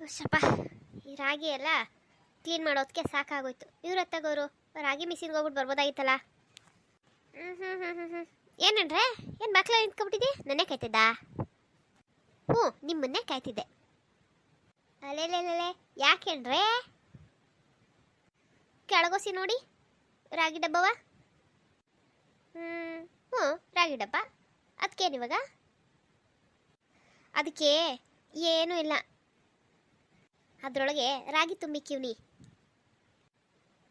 ಸ್ವಲ್ಪ ಈ ರಾಗಿ ಎಲ್ಲ ಕ್ಲೀನ್ ಮಾಡೋದಕ್ಕೆ ಸಾಕಾಗೋಯ್ತು. ಇವ್ರ ಹತ್ತಾಗೋರು ರಾಗಿ ಮಿಷಿನ್ಗೆ ಹೋಗ್ಬಿಟ್ಟು ಬರ್ಬೋದಾಗಿತ್ತಲ್ಲ? ಹ್ಞೂ ಹ್ಞೂ ಹ್ಞೂ ಹ್ಞೂ ಏನಂದ್ರೆ ಏನು ಮಕ್ಳು ನಿಂತ್ಕೊಂಡ್ಬಿಟ್ಟಿದ್ದೆ ನನ್ನೇ ಕಾಯ್ತಿದ್ದಾ? ಹ್ಞೂ, ನಿಮ್ಮನ್ನೇ ಕಾಯ್ತಿದ್ದೆ. ಅಲೆಲೆಲೆಲೆ ಯಾಕೆಂದ್ರೆ ಕೆಳಗೋಸಿ ನೋಡಿ, ರಾಗಿ ಡಬ್ಬವ? ಹ್ಞೂ ಹ್ಞೂ, ರಾಗಿ ಡಬ್ಬ. ಅದಕ್ಕೇನಿವಾಗ ಅದಕ್ಕೆ ಏನೂ ಇಲ್ಲ. ಅದರೊಳಗೆ ರಾಗಿ ತುಂಬಿಕ್ಕಿವ್ನಿ.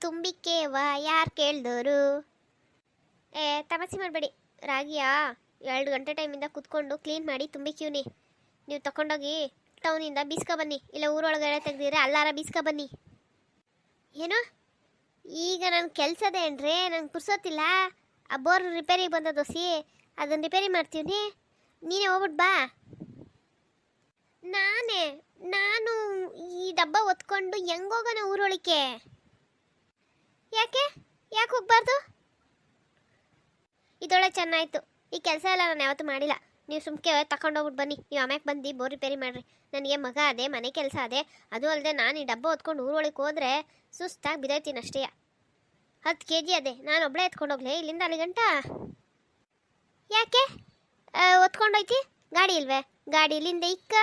ತುಂಬಿಕ್ಕೇವ ಯಾರು ಕೇಳ್ದೋರು? ಏ ತಮಸಿ ಮಾಡಬೇಡಿ. ರಾಗಿಯಾ ಎರಡು ಗಂಟೆ ಟೈಮಿಂದ ಕುತ್ಕೊಂಡು ಕ್ಲೀನ್ ಮಾಡಿ ತುಂಬಿಕ್ಕಿವ್ನಿ. ನೀವು ತಗೊಂಡೋಗಿ ಟೌನಿಂದ ಬೀಸ್ಕೊ ಬನ್ನಿ ಇಲ್ಲ ಊರೊಳಗಡೆ ತೆಗ್ದಿದ್ರೆ ಅಲ್ಲಾರ ಬೀಸ್ಕೊ ಬನ್ನಿ ಏನು? ಈಗ ನನ್ನ ಕೆಲಸದೇನ್ರಿ ನಂಗೆ ಕುರ್ಸೋತಿಲ್ಲ ಆ ಬೋರ್ ರಿಪೇರಿಗೆ ಬಂದ ದೋಸಿ ಅದನ್ನು ರಿಪೇರಿ ಮಾಡ್ತೀವಿ ನೀನೇ ಹೋಗ್ಬಿಟ್ ಬಾ. ನಾನೇ, ನಾನು ಈ ಡಬ್ಬ ಒತ್ಕೊಂಡು ಹೆಂಗೋಗೋಣ ಊರೊಳಿಕೆ ಯಾಕೆ? ಯಾಕೆ ಹೋಗ್ಬಾರ್ದು? ಇದೊಳೆ ಚೆನ್ನಾಯ್ತು. ಈ ಕೆಲಸ ಎಲ್ಲ ನಾನು ಯಾವತ್ತೂ ಮಾಡಿಲ್ಲ. ನೀವು ಸುಮ್ಕೆ ತಗೊಂಡೋಗ್ಬಿಟ್ಟು ಬನ್ನಿ. ನೀವು ಆಮ್ಯಾಕೆ ಬಂದು ಬೋರ್ ರಿಪೇರಿ ಮಾಡಿರಿ. ನನಗೆ ಮಗ ಅದೇ, ಮನೆ ಕೆಲಸ ಅದೇ. ಅದು ಅಲ್ಲದೆ ನಾನು ಈ ಡಬ್ಬ ಹೊತ್ಕೊಂಡು ಊರೊಳಗೆ ಹೋದ್ರೆ ಸುಸ್ತಾಗಿ ಬಿದ್ದೈತೀನಿ ಅಷ್ಟೇ. ಹತ್ತು ಕೆ ಜಿ ಅದೇ. ನಾನು ಒಬ್ಬಳೇ ಎತ್ಕೊಂಡೋಗ್ಲಿ. ಇಲ್ಲಿಂದ ಅಲ್ಲಿ ಗಂಟ? ಯಾಕೆ? ಹೊತ್ಕೊಂಡೋಯ್ತಿ? ಗಾಡಿ ಇಲ್ವೇ? ಗಾಡಿ ಇಲ್ಲಿಂದ ಇಕ್ಕ?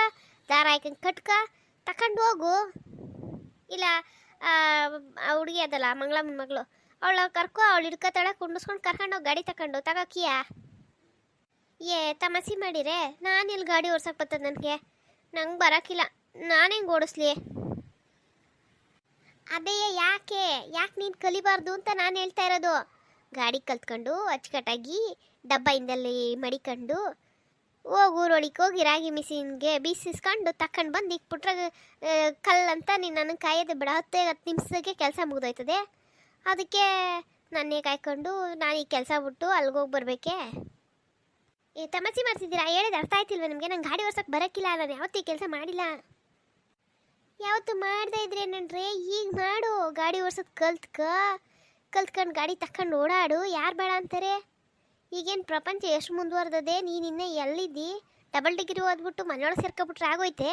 ದಾರ ಹಾಕಂಗೆ ಕಟ್ಕ ತಕೊಂಡು ಹೋಗು. ಇಲ್ಲ ಹುಡುಗಿ ಅದಲ್ಲ, ಮಂಗಳಮ್ಮನ ಮಗಳು. ಅವಳು ಕರ್ಕೊ, ಅವಳು ಹಿಡ್ಕೊತಾಳೆ, ಕುಂಡಿಸ್ಕೊಂಡು ಕರ್ಕೊಂಡು ಗಾಡಿ ತಕೊಂಡು, ತಗೋಕಿಯ? ಏ ತಮಾಸಿ ಮಾಡಿರೆ? ನಾನು ಇಲ್ಲಿ ಗಾಡಿ ಓಡ್ಸಕ್ಕೆ ಬರ್ತದೆ ನನಗೆ? ನಂಗೆ ಬರೋಕ್ಕಿಲ್ಲ ನಾನು ಹೆಂಗೆ ಓಡಿಸ್ಲಿ? ಅದೇ, ಯಾಕೆ? ಯಾಕೆ ನೀನು ಕಲಿಬಾರ್ದು ಅಂತ ನಾನು ಹೇಳ್ತಾ ಇರೋದು. ಗಾಡಿ ಕಲ್ತ್ಕೊಂಡು, ಅಚ್ಚುಕಟ್ಟಾಗಿ, ಡಬ್ಬ ಇಂದಲ್ಲಿ ಮಡಿಕೊಂಡು ಹೋಗಿ ಹೋಗಿ ರಾಗಿ ಮಿಷಿನ್ಗೆ ಬೀಸಿಸ್ಕೊಂಡು ತಕೊಂಡು ಬಂದು ಈಗ ಪುಟ್ರ ಕಲ್ಲಂತ ನೀನು ನನಗೆ ಕಾಯೋದು ಬಿಡ. ಹತ್ತೇ ಹತ್ತು ನಿಮಿಷಕ್ಕೆ ಕೆಲಸ ಮುಗಿದೋಯ್ತದೆ. ಅದಕ್ಕೆ ನನ್ನೇ ಕಾಯ್ಕೊಂಡು ನಾನು ಈ ಕೆಲಸ ಬಿಟ್ಟು ಅಲ್ಲಿಗೆ ಹೋಗಿ ಬರಬೇಕೆ? ಏ, ತಮಾಷೆ ಮಾಡ್ತಿದ್ದೀರಾ? ಹೇಳಿದ ಅರ್ಥ ಆಯ್ತಿಲ್ವ ನಿಮಗೆ? ನಂಗೆ ಗಾಡಿ ಓಡಿಸೋಕೆ ಬರೋಕ್ಕಿಲ್ಲ, ನಾನು ಯಾವತ್ತೂ ಕೆಲಸ ಮಾಡಿಲ್ಲ. ಯಾವತ್ತು ಮಾಡದೇ ಇದ್ರೆ ಏನಂದ್ರೆ ಈಗ ಮಾಡು. ಗಾಡಿ ಓಡ್ಸೋದು ಕಲ್ತ್ಕ. ಕಲ್ತ್ಕೊಂಡು ಗಾಡಿ ತಕೊಂಡು ಓಡಾಡು. ಯಾರು ಬೇಡ ಅಂತಾರೆ? ಈಗೇನು ಪ್ರಪಂಚ ಎಷ್ಟು ಮುಂದುವರೆದದೆ? ನೀನು ಇನ್ನೇ ಎಲ್ಲಿದ್ದಿ? ಡಬಲ್ ಡಿಗ್ರಿ ಓದ್ಬಿಟ್ಟು ಮನೆಯೊಳಗೆ ಸೇರ್ಕೊಬಿಟ್ರೆ ಆಗೋಯ್ತೆ?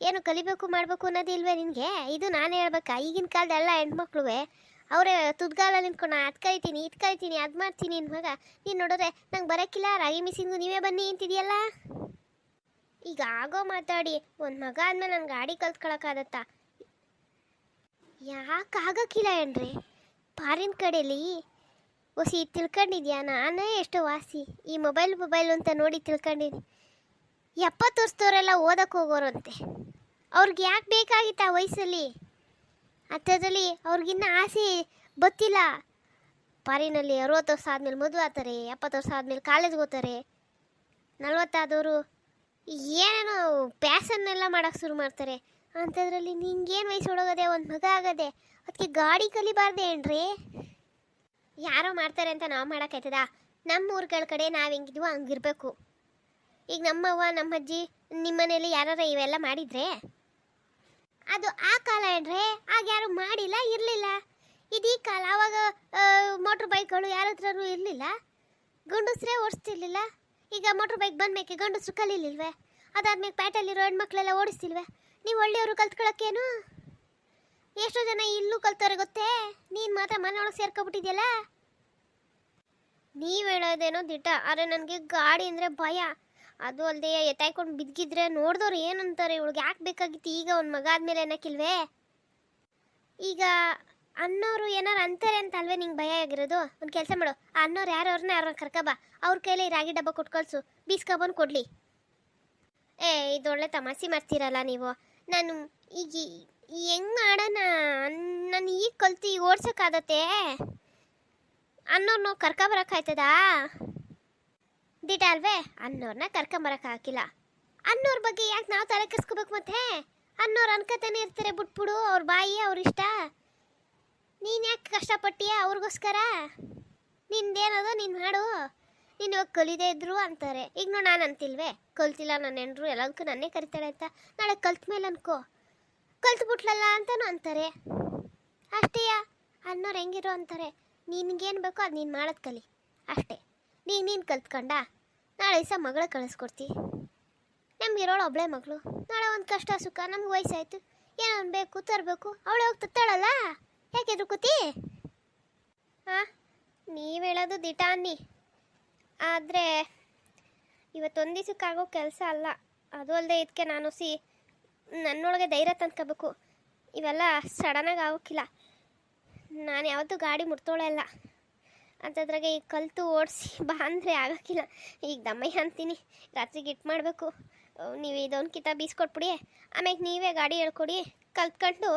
ಏನು ಕಲಿಬೇಕು ಮಾಡಬೇಕು ಅನ್ನೋದು ಇಲ್ವೇ ನಿನಗೆ? ಇದು ನಾನು ಹೇಳ್ಬೇಕಾ? ಈಗಿನ ಕಾಲದ ಎಲ್ಲ ಹೆಣ್ಮಕ್ಳುವೆ, ಅವರೇ ತುದ್ಗಾಲ ನಿಂತ್ಕೊಂಡು ಅದು ಕಲಿತೀನಿ ಇದು ಕಲಿತೀನಿ ಅದು ಮಾಡ್ತೀನಿ ಮಗ. ನೀನು ನೋಡಿದ್ರೆ ನಂಗೆ ಬರೋಕ್ಕಿಲ್ಲ ರಾಗಿ ಮಿಸ್ಸಿಂಗು ನೀವೇ ಬನ್ನಿ ಅಂತಿದೆಯಲ್ಲ? ಈಗ ಆಗೋ ಮಾತಾಡಿ, ಒಂದು ಮಗ ಆದಮೇಲೆ ನಾನು ಗಾಡಿ ಕಲ್ತ್ಕೊಳಕ್ಕಾಗತ್ತಾ? ಯಾಕೆ ಆಗೋಕ್ಕಿಲ್ಲ ಏನ್ರಿ? ಪಾರಿನ ಕಡೆಯಲ್ಲಿ ಹೊಸಿ ತಿಳ್ಕೊಂಡಿದ್ಯಾ? ನಾನೇ ಎಷ್ಟು ವಾಸಿ. ಈ ಮೊಬೈಲ್ ಮೊಬೈಲ್ ಅಂತ ನೋಡಿ ತಿಳ್ಕೊಂಡಿನಿ ಎಪ್ಪತ್ತು ವರ್ಷದವರೆಲ್ಲ ಓದಕ್ಕೆ ಹೋಗೋರಂತೆ. ಅವ್ರಿಗೆ ಯಾಕೆ ಬೇಕಾಗಿತ್ತು ಆ ವಯಸ್ಸಲ್ಲಿ? ಅಂಥದ್ರಲ್ಲಿ ಅವ್ರಿಗಿನ್ನ ಆಸೆ ಬತ್ತಿಲ್ಲ ಪಾರಿನಲ್ಲಿ ಅರುವತ್ತು ವರ್ಷ ಆದಮೇಲೆ ಮದುವೆ ಆತಾರೆ ಎಪ್ಪತ್ತು ವರ್ಷ ಆದಮೇಲೆ ಕಾಲೇಜ್ಗೆ ಹೋಗ್ತಾರೆ. ನಲ್ವತ್ತಾದವರು ಏನೇನೋ ಪ್ಯಾಸನ್ನೆಲ್ಲ ಮಾಡೋಕೆ ಶುರು ಮಾಡ್ತಾರೆ. ಅಂಥದ್ರಲ್ಲಿ ನಿಂಗೇನು ವಯಸ್ಸು ಹೊಡೋಗದೆ ಒಂದು ಮಗ ಆಗದೆ ಅದಕ್ಕೆ ಗಾಡಿ ಕಲಿಬಾರ್ದೆ ಏನ್ರಿ ಯಾರೋ ಮಾಡ್ತಾರೆ ಅಂತ ನಾವು ಮಾಡೋಕ್ಕಾಯ್ತದ ನಮ್ಮ ಊರುಗಳ ಕಡೆ ನಾವು ಹೆಂಗಿದ್ವು ಹಂಗಿರ್ಬೇಕು. ಈಗ ನಮ್ಮವ್ವ ನಮ್ಮ ಅಜ್ಜಿ ನಿಮ್ಮನೇಲಿ ಯಾರು ಇವೆಲ್ಲ ಮಾಡಿದ್ರೆ? ಅದು ಆ ಕಾಲ ಏನ್ರೆ? ಆಗ ಯಾರು ಮಾಡಿಲ್ಲ, ಇರಲಿಲ್ಲ. ಇದೀ ಕಾಲ, ಅವಾಗ ಮೋಟ್ರ್ ಬೈಕ್ಗಳು ಯಾರ ಇರಲಿಲ್ಲ. ಗಂಡಸ್ರೇ ಓಡಿಸ್ತಿರ್ಲಿಲ್ಲ. ಈಗ ಮೋಟ್ರ್ ಬೈಕ್ ಬಂದ್ಮೇಕೆ ಗಂಡಸ್ರು ಕಲೀಲಿಲ್ವೇ? ಅದಾದ್ಮೇಲೆ ಪ್ಯಾಟಲ್ಲಿರೋ ಹೆಣ್ಮಕ್ಳೆಲ್ಲ ಓಡಿಸ್ತಿಲ್ವೇ? ನೀವು ಒಳ್ಳೆಯವರು ಕಲ್ತ್ಕೊಳಕ್ಕೇನು? ಎಷ್ಟೋ ಜನ ಇಲ್ಲೂ ಕಲ್ತಾರೆ ಗೊತ್ತೇ? ನೀನು ಮಾತ್ರ ಮನೆಯೊಳಗೆ ಸೇರ್ಕೊಬಿಟ್ಟಿದ್ಯಲ್ಲ? ನೀವು ಹೇಳೋದೇನೋ ದಿಟ ಆದರೆ ನನಗೆ ಗಾಡಿ ಅಂದರೆ ಭಯ. ಅದು ಅಲ್ಲದೆ ಎತ್ತಾಯ್ಕೊಂಡು ಬಿದ್ದಿದ್ರೆ ನೋಡಿದವ್ರು ಏನಂತಾರೆ? ಇವಳಿಗೆ ಯಾಕೆ ಬೇಕಾಗಿತ್ತು ಈಗ ಒಂದು ಮಗ ಆದ್ಮೇಲೆ ಏನಕ್ಕಿಲ್ವೇ ಈಗ ಅನ್ನೋರು ಏನಾರು ಅಂತಾರೆ ಅಂತ ಅಲ್ವೇ ನಿಂಗೆ ಭಯ ಆಗಿರೋದು? ಒಂದು ಕೆಲಸ ಮಾಡು. ಆ ಅನ್ನೋರು ಯಾರು ಅವ್ರನ್ನ ಅವ್ರನ್ನ ಕರ್ಕಬಾ ಅವ್ರ ಕೈಲಿ ರಾಗಿ ಡಬ್ಬ ಕೊಟ್ಟು ಕಳ್ಸು. ಬೀಸ್ಕೊಬಂದು ಕೊಡಲಿ. ಏ, ಇದೊಳ್ಳೆ ತಮಾಷೆ ಮಾಡ್ತೀರಲ್ಲ ನೀವು? ನಾನು ಈಗ ಹೆಂಗ್ ಮಾಡೋಣ? ನಾನು ಈಗ ಕಲ್ತು ಈಗ ಓಡ್ಸೋಕ್ಕಾಗತ್ತೆ ಅನ್ನೋರ್ನ ಕರ್ಕೊಬರಕ್ಕಾಯ್ತದಾ ದಿಟ ಅಲ್ವೇ ಅನ್ನೋರ್ನ ಕರ್ಕೊಂಬರಕ್ಕಾಗಿಲ್ಲ ಅನ್ನೋರ ಬಗ್ಗೆ ಯಾಕೆ ನಾವು ತಲೆ ಮತ್ತೆ? ಅನ್ನೋರು ಅನ್ಕತಾನೆ ಇರ್ತಾರೆ ಬಿಟ್ಬಿಡು, ಅವ್ರ ಬಾಯಿ ಅವ್ರ ಇಷ್ಟ. ನೀನು ಯಾಕೆ ಕಷ್ಟಪಟ್ಟಿಯ ಅವ್ರಿಗೋಸ್ಕರ? ನಿಂದೇನದು, ನೀನು ಮಾಡು. ನೀನು ಇವಾಗ ಕಲಿದೇ ಇದ್ರು ಅಂತಾರೆ. ಈಗ ನಾನು ಅಂತಿಲ್ವೇ. ಕಲ್ತಿಲ್ಲ ನನ್ನ ಹೆಂಡ್ರು, ಎಲ್ಲದಕ್ಕೂ ನನ್ನೇ ಕರಿತಾಳೆ ಅಂತ. ನಾಳೆ ಕಲ್ತ ಮೇಲೆ ಅನ್ಕೋ. ಕಲ್ತ್ಬಿಟ್ಲಲ್ಲ ಅಂತಾನು ಅಂತಾರೆ. ಅಷ್ಟೇಯ? ಅನ್ನೋರು ಹೆಂಗಿರೋ ಅಂತಾರೆ. ನಿನಗೇನು ಬೇಕೋ ಅದು ನೀನು ಮಾಡೋದು ಕಲಿ. ಅಷ್ಟೇ. ನೀನು ನೀನು ಕಲ್ತ್ಕೊಂಡ? ನಾಳೆ ದಿವಸ ಮಗಳ ಕಳಿಸ್ಕೊಡ್ತಿ. ನಮಗಿರೋಳು ಒಬ್ಳೆ ಮಗಳು. ನಾಳೆ ಒಂದು ಕಷ್ಟ ಸುಖ, ನಮ್ಗೆ ವಯಸ್ಸಾಯ್ತು. ಏನೋ ಬೇಕು, ತರಬೇಕು. ಅವಳೆ ಹೋಗಿ ತತ್ತಾಳಲ್ಲ? ಯಾಕೆ ಎದುರ್ಕೋತಿ? ಹಾಂ ನೀವು ಹೇಳೋದು ದಿಟ ಅನ್ನಿ. ಆದರೆ ಇವತ್ತೊಂದು ದಿವಸಕ್ಕಾಗೋ ಕೆಲಸ ಅಲ್ಲ. ಅದು ಅಲ್ಲದೆ ಇದಕ್ಕೆ ನಾನು ಸಿ ನನ್ನೊಳಗೆ ಧೈರ್ಯ ತಂದ್ಕೋಬೇಕು. ಇವೆಲ್ಲ ಸಡನ್ನಾಗಿ ಆಗೋಕ್ಕಿಲ್ಲ. ನಾನು ಯಾವತ್ತೂ ಗಾಡಿ ಮುಟ್ತೋಳೆ ಅಂಥದ್ರಾಗೆ ಈಗ ಕಲಿತು ಓಡಿಸಿ ಬಾ ಅಂದರೆ ಆಗೋಕ್ಕಿಲ್ಲ. ಈಗ ದಮ್ಮಯ್ಯ ಅಂತೀನಿ, ರಾತ್ರಿಗೆ ಇಟ್ಟು ಮಾಡಬೇಕು. ನೀವು ಇದೊಂದು ಕಿತ ಬೀಸ್ಕೊಟ್ಬಿಡಿ. ಆಮೇಲೆ ನೀವೇ ಗಾಡಿ ಹೇಳ್ಕೊಡಿ. ಕಲ್ತ್ಕೊಂಡು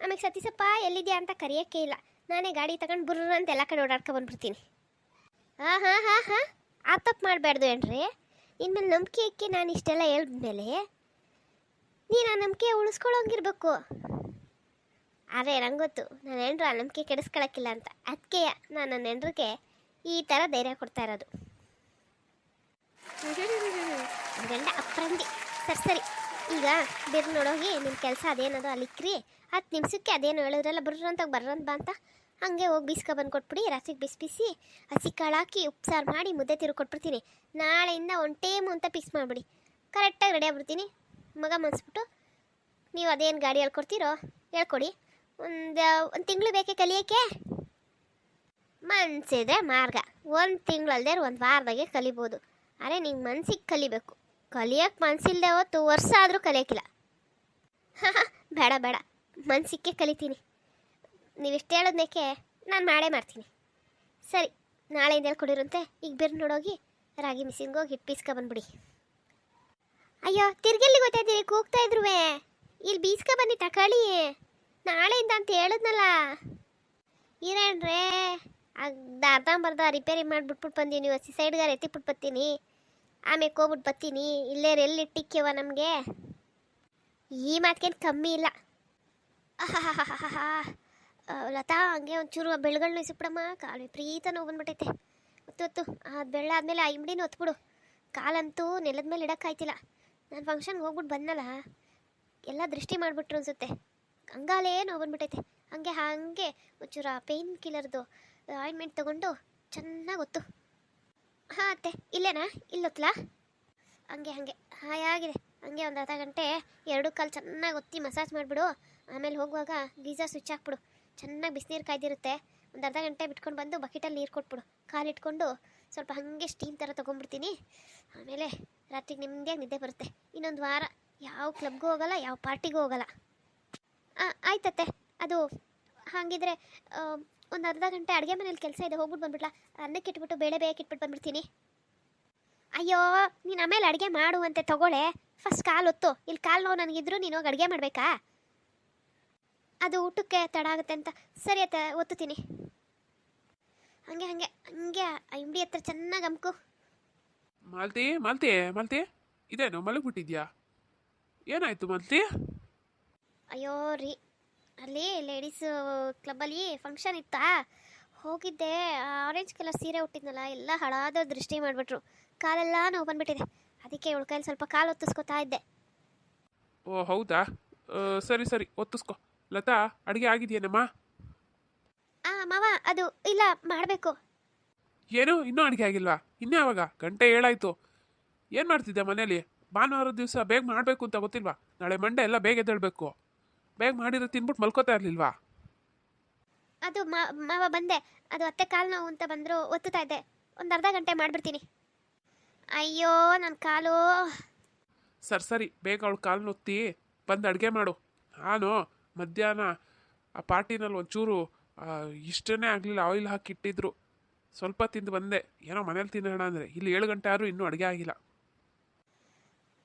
ಆಮೇಲೆ ಸತೀಸಪ್ಪ ಎಲ್ಲಿದೆಯಾ ಅಂತ ಕರೆಯೋಕ್ಕೆ ಇಲ್ಲ. ನಾನೇ ಗಾಡಿ ತಗೊಂಡು ಬುರ್ರ ಅಂತ ಎಲ್ಲ ಕಡೆ ಓಡಾಡ್ಕೊ ಬಂದ್ಬಿಡ್ತೀನಿ. ಹಾಂ ಹಾಂ ಹಾಂ ಹಾಂ. ಆ ತಪ್ಪು ಮಾಡಬಾರ್ದು ಏನ್ರಿ? ಇನ್ಮೇಲೆ ನಂಬಿಕೆ ಇಕ್ಕಿ ನಾನು ಇಷ್ಟೆಲ್ಲ ಹೇಳಿದ್ಮೇಲೆ ನೀನು ಆ ನಂಬಿಕೆ ಉಳಿಸ್ಕೊಳ್ಳೋಂಗಿರ್ಬೇಕು. ಆದರೆ ನಂಗೊತ್ತು ಗೊತ್ತು ನನ್ನ ಹೆಂಡ್ರು ಆ ನಂಬಿಕೆ ಕೆಡಿಸ್ಕೊಳಕ್ಕಿಲ್ಲ ಅಂತ. ಅದಕ್ಕೆ ನಾನು ನನ್ನ ಹೆಂಡ್ರಿಗೆ ಈ ಥರ ಧೈರ್ಯ ಕೊಡ್ತಾ ಇರೋದು. ಗಂಡ ಅಪ್ರಂದಿ. ಸರಿ ಸರಿ. ಈಗ ಬೇರೆ ನೋಡೋಗಿ ನಿಮ್ಮ ಕೆಲಸ ಅದೇನದು ಅಲ್ಲಿಕ್ರಿ ಹತ್ತು ನಿಮಿಷಕ್ಕೆ ಅದೇನು ಹೇಳಿದ್ರಲ್ಲ ಬರ್ರಂತ ಬರ್ರಂತ ಬಾ ಅಂತ. ಹಾಗೆ ಹೋಗಿ ಬೀಸ್ಕೊ ಬಂದು ಕೊಟ್ಬಿಡಿ ರಾತ್ರಿಗೆ ಬಿಸಿ ಬಿಸಿ ಹಸಿ ಕಾಳು ಹಾಕಿ ಉಪ್ಸಾರು ಮಾಡಿ ಮುದ್ದೆ ತಿರು ಕೊಟ್ಬಿಡ್ತೀನಿ. ನಾಳೆಯಿಂದ ಒಂದು ಟೇಮು ಅಂತ ಫಿಕ್ಸ್ ಮಾಡಿಬಿಡಿ. ಕರೆಕ್ಟಾಗಿ ರೆಡಿ ಆಗ್ಬಿಡ್ತೀನಿ. ಮಗ ಮನ್ಸ್ಬಿಟ್ಟು ನೀವು ಅದೇನು ಗಾಡಿ ಹೇಳ್ಕೊಡ್ತೀರೋ, ಹೇಳ್ಕೊಡಿ. ಒಂದು ಒಂದು ತಿಂಗಳು ಬೇಕೇ ಕಲಿಯೋಕ್ಕೆ? ಮನ್ಸಿದ್ರೆ ಮಾರ್ಗ. ಒಂದು ತಿಂಗಳಲ್ಲದೆ ಒಂದು ವಾರದಾಗೆ ಕಲಿಬೋದು. ಅರೆ, ನಿಂಗೆ ಮನ್ಸಿಗೆ ಕಲಿಬೇಕು. ಕಲಿಯೋಕ್ಕೆ ಮನಸ್ಸಿಲ್ಲದೆ ಹೊತ್ತು ವರ್ಷ ಆದರೂ ಕಲಿಯೋಕ್ಕಿಲ್ಲ ಬೇಡ ಬೇಡ. ಮನ್ಸಿಗೆ ಕಲಿತೀನಿ. ನೀವು ಇಷ್ಟು ಹೇಳೋದಕ್ಕೆ ನಾನು ಮಾಡೇ ಮಾಡ್ತೀನಿ. ಸರಿ ನಾಳೆಯಿಂದ ಹೇಳ್ಕೊಡಿರಂತೆ ಈಗ ಬಿರ್ ನೋಡೋಗಿ, ರಾಗಿ ಮಿಸಿನ್ಗೋಗಿ ಹಿಟ್ಟು ಬೀಸ್ಕೊ ಬಂದ್ಬಿಡಿ. ಅಯ್ಯೋ ತಿರ್ಗೆಲ್ಲಿ ಗೊತ್ತಾಯ್ತೀರಿ ಕೂಗ್ತಾ ಇದ್ರುವೆ. ಇಲ್ಲಿ ಬೀಸ್ಕ ಬನ್ನಿ ತಕೊಳ್ಳಿ. ನಾಳೆಯಿಂದ ಅಂತ ಹೇಳಿದ್ನಲ್ಲ. ಇರೇನ್ರೇ ಅರ್ಧ ಅರ್ಧಂಬರ್ಧ ರಿಪೇರಿ ಮಾಡಿಬಿಟ್ಬಿಟ್ಟು ಬಂದೀನಿ. ಹಸಿ ಸೈಡ್ಗಾರ ಎತ್ತಿಬಿಟ್ಟು ಬರ್ತೀನಿ ಆಮೇಲೆ ಹೋಗ್ಬಿಟ್ಟು ಬರ್ತೀನಿ ಇಲ್ಲೇ ಎಲ್ಲಿ ಇಟ್ಟಿಕ್ಯವ ನಮಗೆ? ಈ ಮಾತ್ಕೇನು ಕಮ್ಮಿ ಇಲ್ಲ. ಲತಾ, ಹಂಗೆ ಒಂಚೂರು ಬೆಳ್ಗಳನ್ನ ಇಸಿಬಿಡಮ್ಮ. ಕಾಲು ವಿಪರೀತ ನೋವು ಬಂದ್ಬಿಟ್ಟೈತೆ ಒತ್ತು ಒತ್ತು ಅದು ಬೆಳ್ಳಾದ್ಮೇಲೆ ಆ ಇಮ್ಡಿನ ಒತ್ಬಿಡು ಕಾಲಂತೂ ನೆಲದ ಮೇಲೆ ಇಡೋಕ್ಕಾಯ್ತಿಲ್ಲ ನಾನು ಫಂಕ್ಷನ್ಗೆ ಹೋಗ್ಬಿಟ್ಟು ಬಂದಲ್ಲ ಎಲ್ಲ ದೃಷ್ಟಿ ಮಾಡಿಬಿಟ್ರು ಅನಿಸುತ್ತೆ. ಹಂಗಾಲೇ ನೋವು ಬಂದ್ಬಿಟ್ಟೈತೆ ಹಂಗೆ, ಹಾಗೆ ಒಂಚೂರು ಪೇಯ್ನ್ ಕಿಲ್ಲರ್ದು ಆಯಿಂಟ್ಮೆಂಟ್ ತೊಗೊಂಡು ಚೆನ್ನಾಗಿ ಒತ್ತು. ಹಾಂ ಅತ್ತೆ, ಇಲ್ಲೇನಾ? ಇಲ್ಲೊತ್ತಲಾ ಹಂಗೆ ಹಂಗೆ. ಹಾಯಾಗಿದೆ ಹಂಗೆ ಒಂದು ಅರ್ಧ ಗಂಟೆ, ಎರಡು ಕಾಲು ಚೆನ್ನಾಗಿ ಒತ್ತಿ ಮಸಾಜ್ ಮಾಡಿಬಿಡು. ಆಮೇಲೆ ಹೋಗುವಾಗ ಗೀಸರ್ ಸ್ವಿಚ್ ಹಾಕ್ಬಿಡು. ಚೆನ್ನಾಗಿ ಬಿಸಿನೀರು ಕಾಯ್ದಿರುತ್ತೆ. ಒಂದು ಅರ್ಧ ಗಂಟೆ ಬಿಟ್ಕೊಂಡು ಬಂದು ಬಕೆಟಲ್ಲಿ ನೀರು ಕೊಟ್ಬಿಡು. ಕಾಲಿಟ್ಕೊಂಡು ಸ್ವಲ್ಪ ಹಾಗೆ ಸ್ಟೀಮ್ ಥರ ತೊಗೊಂಡ್ಬಿಡ್ತೀನಿ. ಆಮೇಲೆ ರಾತ್ರಿಗೆ ನೆಮ್ಮದಿಯಾಗಿ ನಿದ್ದೆ ಬರುತ್ತೆ. ಇನ್ನೊಂದು ವಾರ ಯಾವ ಕ್ಲಬ್ಗೂ ಹೋಗಲ್ಲ, ಯಾವ ಪಾರ್ಟಿಗೂ ಹೋಗಲ್ಲ. ಆಯ್ತತ್ತೆ. ಅದು ಹಾಗಿದ್ರೆ ಒಂದು ಅರ್ಧ ಗಂಟೆ ಅಡುಗೆ ಮನೇಲಿ ಕೆಲಸ ಇದೆ ಹೋಗ್ಬಿಟ್ಟು ಬಂದ್ಬಿಟ್ಲಾ? ಅನ್ನಕ್ಕೆ ಇಟ್ಬಿಟ್ಟು, ಬೇಳೆ ಬೇಯಕ್ಕೆ ಇಟ್ಬಿಟ್ಟು ಬಂದ್ಬಿಡ್ತೀನಿ. ಅಯ್ಯೋ, ನೀನು ಆಮೇಲೆ ಅಡುಗೆ ಅಂತ ತಗೊಳ್ಳೆ ಫಸ್ಟ್ ಕಾಲು ಒತ್ತು ಇಲ್ಲಿ ಕಾಲು ನೋವು ನನಗಿದ್ರು, ನೀನು ಹೋಗಿ ಅಡುಗೆ ಮಾಡಬೇಕಾ? ಅದು ಊಟಕ್ಕೆ ತಡ ಆಗುತ್ತೆ ಅಂತ. ಸರಿ ಅತ್ತೆ, ಒತ್ತುತ್ತೀನಿ. ಹಂಗೆ ಹಂಗೆ ಹಂಗೆ, ಆ ಇಂಬಡಿ ಹತ್ರ ಚೆನ್ನಾಗಿ ಅಮ್ಕು. ಮಾಲ್ತಿ ಮಾಲ್ತಿ ಮಾಲ್ತಿ. ಇದೇನು ಮಲಗ್ಬಿಟ್ಟಿದ್ಯಾ? ಏನಾಯ್ತು ಮಾಲ್ತಿ? ಅಯ್ಯೋ ರೀ ಅಲ್ಲಿ ಲೇಡೀಸ್ ಕ್ಲಬ್ಬಲ್ಲಿ ಫಂಕ್ಷನ್ ಇತ್ತಾ? ಹೋಗಿದ್ದೆ ಆರೆಂಜ್ ಕಲರ್ ಸೀರೆ ಹುಟ್ಟಿದ್ನಲ್ಲ ಎಲ್ಲ ಹಳಾದ ದೃಷ್ಟಿ ಮಾಡಿಬಿಟ್ರು. ಕಾಲೆಲ್ಲ ನೋವು ಬಂದ್ಬಿಟ್ಟಿದೆ. ಅದಕ್ಕೆ ಇವಳ ಕೈಲಿ ಸ್ವಲ್ಪ ಕಾಲು ಒತ್ತಿಸ್ಕೊತಾ ಇದ್ದೆ. ಓ ಹೌದಾ? ಆ, ಸರಿ ಸರಿ ಒತ್ತಿಸ್ಕೊ. ಲತಾ ಅಡುಗೆ ಆಗಿದೆಯೇನಮ್ಮ? ಆ ಮಾವ ಅದು ಇಲ್ಲ ಮಾಡಬೇಕು. ಏನು? ಇನ್ನೂ ಅಡುಗೆ ಆಗಿಲ್ವಾ? ಇನ್ಯಾವಾಗ ಗಂಟೆ ಏಳಾಯಿತು. ಏನು ಮಾಡ್ತಿದ್ದೆ ಮನೇಲಿ? ಭಾನುವಾರದ ದಿವಸ ಬೇಗ ಮಾಡಬೇಕು ಅಂತ ಗೊತ್ತಿಲ್ವಾ? ನಾಳೆ ಮಂಡೆ ಎಲ್ಲ ಬೇಗ ಎದ್ದೇಳ್ಬೇಕು. ಬೇಗ ಮಾಡಿರೋ ತಿನ್ಬಿಟ್ಟು ಮಲ್ಕೋತಾ ಇರಲಿಲ್ವಾ? ಅದು ಮಾವ ಬಂದೆ. ಅದು ಅತ್ತೆ ಕಾಲು ನೋವು ಅಂತ ಬಂದರು ಒತ್ತುತ್ತಾ ಇದ್ದೆ. ಒಂದು ಅರ್ಧ ಗಂಟೆ ಮಾಡಿಬಿಡ್ತೀನಿ. ಅಯ್ಯೋ ನನ್ನ ಕಾಲು. ಸರಿ ಸರಿ. ಬೇಗ ಅವಳು ಕಾಲು ನೊತ್ತಿ. ಬಂದು ಅಡುಗೆ ಮಾಡು. ನಾನು ಮಧ್ಯಾಹ್ನ ಆ ಪಾರ್ಟಿನಲ್ಲಿ ಒಂಚೂರು ಇಷ್ಟನೇ ಆಗಲಿಲ್ಲ. ಆಯಿಲ್ ಹಾಕಿಟ್ಟಿದ್ರು ಸ್ವಲ್ಪ ತಿಂದು ಬಂದೆ. ಏನೋ ಮನೇಲಿ ತಿನ್ನೋಣ ಅಂದರೆ. ಇಲ್ಲಿ ಏಳು ಗಂಟೆ ಆದರೂ ಇನ್ನೂ ಅಡುಗೆ ಆಗಿಲ್ಲ.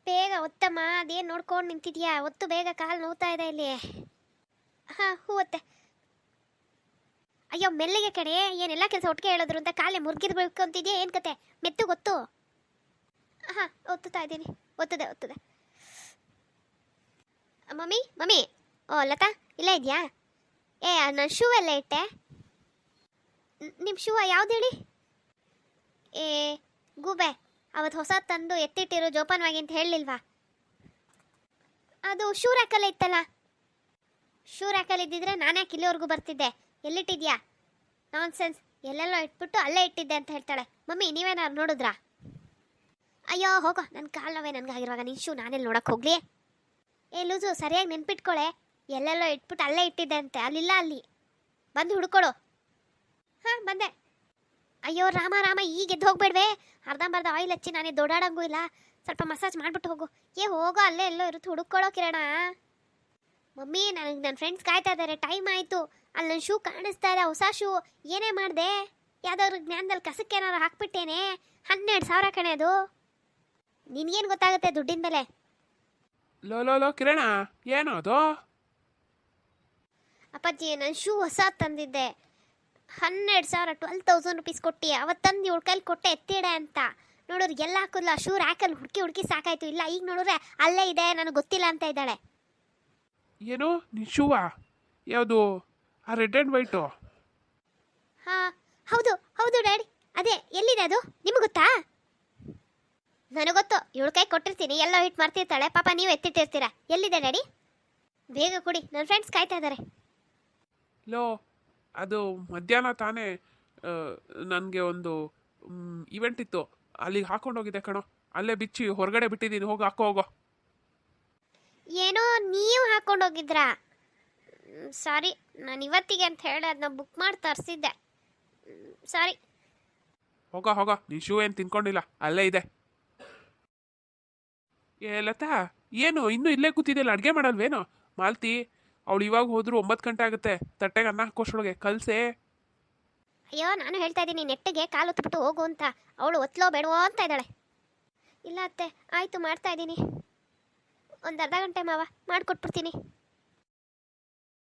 ಬೇಗ ಒತ್ತಮ್ಮ ಅದೇನು ನೋಡ್ಕೊಂಡು ನಿಂತಿದ್ಯಾ? ಒತ್ತು ಬೇಗ ಕಾಲು ನೋವ್ತಾ ಇದೆ ಇಲ್ಲಿ. ಹಾಂ, ಹೂ ಒತ್ತೆ ಅಯ್ಯೋ, ಮೆಲ್ಲಿಗೆ ಕಡೆ ಏನೆಲ್ಲ ಕೆಲಸ ಒಟ್ಟಿಗೆ ಹೇಳಿದ್ರು ಅಂತ ಕಾಲೇ ಮುರ್ಗಿದು ಅಂತಿದ್ಯಾ ಏನು ಕತೆ? ಮೆತ್ತು ಗೊತ್ತು? ಹಾಂ, ಒತ್ತುತ್ತಾ ಇದ್ದೀನಿ. ಒತ್ತದೆ ಒತ್ತದೆ. Mummy mummy. ಓ, ಲತಾ, ಇಲ್ಲ ಇದೆಯಾ? ಏ ನಾನು ಶೂ ಎಲ್ಲ ಇಟ್ಟೆ. ನಿಮ್ಮ ಶೂ ಯಾವ್ದು ಹೇಳಿ ಏ, ಗೂಬೆ ಅವತ್ತು ಹೊಸ ತಂದು ಎತ್ತಿಟ್ಟಿರೋ ಜೋಪಾನವಾಗಿ ಅಂತ ಹೇಳಲಿಲ್ವಾ? ಅದು ಶೂ ರ್ಯಾಕಲ್ಲೇ ಇತ್ತಲ್ಲ? ಶೂ ರ್ಯಾಕಲ್ಲಿ ಇದ್ದಿದ್ರೆ ನಾನು ಯಾಕೆ ಇಲ್ಲಿವರೆಗೂ ಬರ್ತಿದ್ದೆ? ಎಲ್ಲಿಟ್ಟಿದ್ಯಾ? ನಾನ್ ಸೆನ್ಸ್ ಎಲ್ಲೆಲ್ಲೋ ಇಟ್ಬಿಟ್ಟು ಅಲ್ಲೇ ಇಟ್ಟಿದ್ದೆ ಅಂತ ಹೇಳ್ತಾಳೆ. ಮಮ್ಮಿ, ನೀವೇನಾದ್ರು ನೋಡಿದ್ರಾ? ಅಯ್ಯೋ, ಹೋಗೋ. ನನ್ನ ಕಾಲು ನೋವೇ ನನಗಾಗಿರುವಾಗ. ನಿನ್ನ ಶೂ ನಾನೆಲ್ಲಿ ನೋಡಕ್ಕೆ ಹೋಗ್ಲಿ? ಏ, ಲೂಸು, ಸರಿಯಾಗಿ ನೆನ್ಪಿಟ್ಕೊಳೆ. ಎಲ್ಲೆಲ್ಲೋ ಇಟ್ಬಿಟ್ಟು ಅಲ್ಲೇ ಇಟ್ಟಿದ್ದೆ ಅಂತೆ. ಅಲ್ಲಿಲ್ಲ ಅಲ್ಲಿ. ಬಂದು ಹುಡ್ಕೊಡು. ಹಾಂ ಬಂದೆ. ಅಯ್ಯೋ ರಾಮ ರಾಮ ಈಗ ಎದ್ದು ಹೋಗ್ಬೇಡ್ವೆ. ಅರ್ಧಂಬರ್ಧ ಆಯಿಲ್ ಹಚ್ಚಿ ನಾನೇ ದೊಡ್ಡಾಡಂಗೂ ಇಲ್ಲ. ಸ್ವಲ್ಪ ಮಸಾಜ್ ಮಾಡ್ಬಿಟ್ಟು ಹೋಗು. ಏ ಹೋಗೋ ಅಲ್ಲೇ ಎಲ್ಲೋ ಇರುತ್ತೆ. ಹುಡುಕೊಳ್ಳೋ ಕಿರಣ. ಮಮ್ಮಿ ನನಗೆ ನನ್ನ ಫ್ರೆಂಡ್ಸ್ ಕಾಯ್ತಾ ಇದ್ದಾರೆ. ಟೈಮ್ ಆಯಿತು. ಅಲ್ಲಿ ನನ್ನ ಶೂ ಕಾಣಿಸ್ತಾ ಇದೆ ಹೊಸ ಶೂ ಏನೇ ಮಾಡಿದೆ? ಯಾವ್ದಾದ್ರು ಜ್ಞಾನದಲ್ಲಿ ಕಸಕ್ಕೆ ಏನಾದ್ರು ಹಾಕ್ಬಿಟ್ಟೇನೆ? ಹನ್ನೆರಡು ಸಾವಿರ ಕಣೆ ಅದು. ನಿನಗೇನು ಗೊತ್ತಾಗುತ್ತೆ ದುಡ್ಡಿನ ಮೇಲೆ ಲೋ ಲೋ ಲೋ ಕಿರಣ ಏನೋ ಅದು? ಅಪ್ಪಾಜಿ ನನ್ನ ಶೂ ಹೊಸ ತಂದಿದ್ದೆ. ಹನ್ನೆರಡು ಸಾವಿರ ಟ್ವೆಲ್ ತೌಸಂಡ್ ರುಪೀಸ್ ಕೊಟ್ಟು ಅವತ್ತಂದು ಇವಳ ಕೈಲಿ ಕೊಟ್ಟೆ ಎತ್ತಿಡೆ ಅಂತ. ನೋಡೋರು ಎಲ್ಲ ಹಾಕಿದ್ಲು ಆ ಶೂ ರ್ಯಾಕಲ್ಲಿ ಹುಡುಕಿ ಹುಡುಕಿ ಸಾಕಾಯ್ತು. ಇಲ್ಲ ಈಗ ನೋಡಿದ್ರೆ ಅಲ್ಲೇ ಇದೆ ನನಗೆ ಗೊತ್ತಿಲ್ಲ ಅಂತ ಇದ್ದಾಳೆ. ಏನು? ನಿನ್ ಶೂವಾ? ಯಾವುದು? ಆ ರೆಡ್ ಆ್ಯಂಡ್ ವೈಟು? ಹಾಂ ಹೌದು ಹೌದು ಡ್ಯಾಡಿ. ಅದೇ ಎಲ್ಲಿದೆ ಅದು? ನಿಮಗೆ ಗೊತ್ತಾ? ನನಗೆ ಗೊತ್ತು. ಇವಳ ಕೈ ಕೊಟ್ಟಿರ್ತೀನಿ ಎಲ್ಲ ಹಿಟ್ ಮಾಡ್ತಿರ್ತಾಳೆ ಪಾಪ ನೀವು ಎತ್ತಿಟ್ಟಿರ್ತೀರಾ. ಎಲ್ಲಿದೆ ಡ್ಯಾಡಿ? ಬೇಗ ಕೊಡಿ ನನ್ನ ಫ್ರೆಂಡ್ಸ್ ಕಾಯ್ತಾ ಇದ್ದಾರೆ ಲೋ ಅದು ಮಧ್ಯಾಹ್ನ ತಾನೇ ನನಗೆ ಒಂದು ಇವೆಂಟ್ ಇತ್ತು. ಅಲ್ಲಿಗೆ ಹಾಕೊಂಡೋಗಿದ್ದೆ ಕಣೋ. ಅಲ್ಲೇ ಬಿಚ್ಚಿ ಹೊರಗಡೆ ಬಿಟ್ಟಿದ್ದೀನಿ. ಹೋಗಿ ಹಾಕೋ ಹೋಗೋ. ಏನೋ ನೀವು ಹಾಕೊಂಡು ಹೋಗಿದ್ರಾ? ಸಾರಿ ನಾನು ಇವತ್ತಿಗೆ ಅಂತ ಹೇಳಿ ಅದನ್ನ ಬುಕ್ ಮಾಡಿ ತರಿಸಿದ್ದೆ. ಸಾರಿ. ಹೋಗ ಹೋಗ. ನೀ ಶೂ ಏನು ತಿನ್ಕೊಂಡಿಲ್ಲ? ಅಲ್ಲೇ ಇದೆ. ಏ ಲತಾ ಏನು ಇನ್ನೂ ಇಲ್ಲೇ ಕೂತಿದ್ದಿಲ್ಲ ಅಡುಗೆ ಮಾಡಲ್ವೇನೋ? ಮಾಲ್ತಿ ಅವಳು ಇವಾಗ ಹೋದ್ರು ಒಂಬತ್ತು ಗಂಟೆ ಆಗುತ್ತೆ. ತಟ್ಟೆಗೆ ಅನ್ನ ಹಾಕೋಷ್ಟೊಳಗೆ ಕಲ್ಸೆ. ಅಯ್ಯೋ, ನಾನು ಹೇಳ್ತಾ ಇದ್ದೀನಿ, ನೆಟ್ಟಿಗೆ ಕಾಲು ಹೊತ್ಬಿಟ್ಟು ಹೋಗು ಅಂತ. ಅವಳು ಒತ್ಲೋ ಬೇಡವೋ ಅಂತ ಇದ್ದಾಳೆ. ಇಲ್ಲ ಅತ್ತೆ, ಆಯಿತು, ಮಾಡ್ತಾ ಇದ್ದೀನಿ. ಒಂದು ಅರ್ಧ ಗಂಟೆ ಮಾವ, ಮಾಡಿಕೊಟ್ಬಿಡ್ತೀನಿ.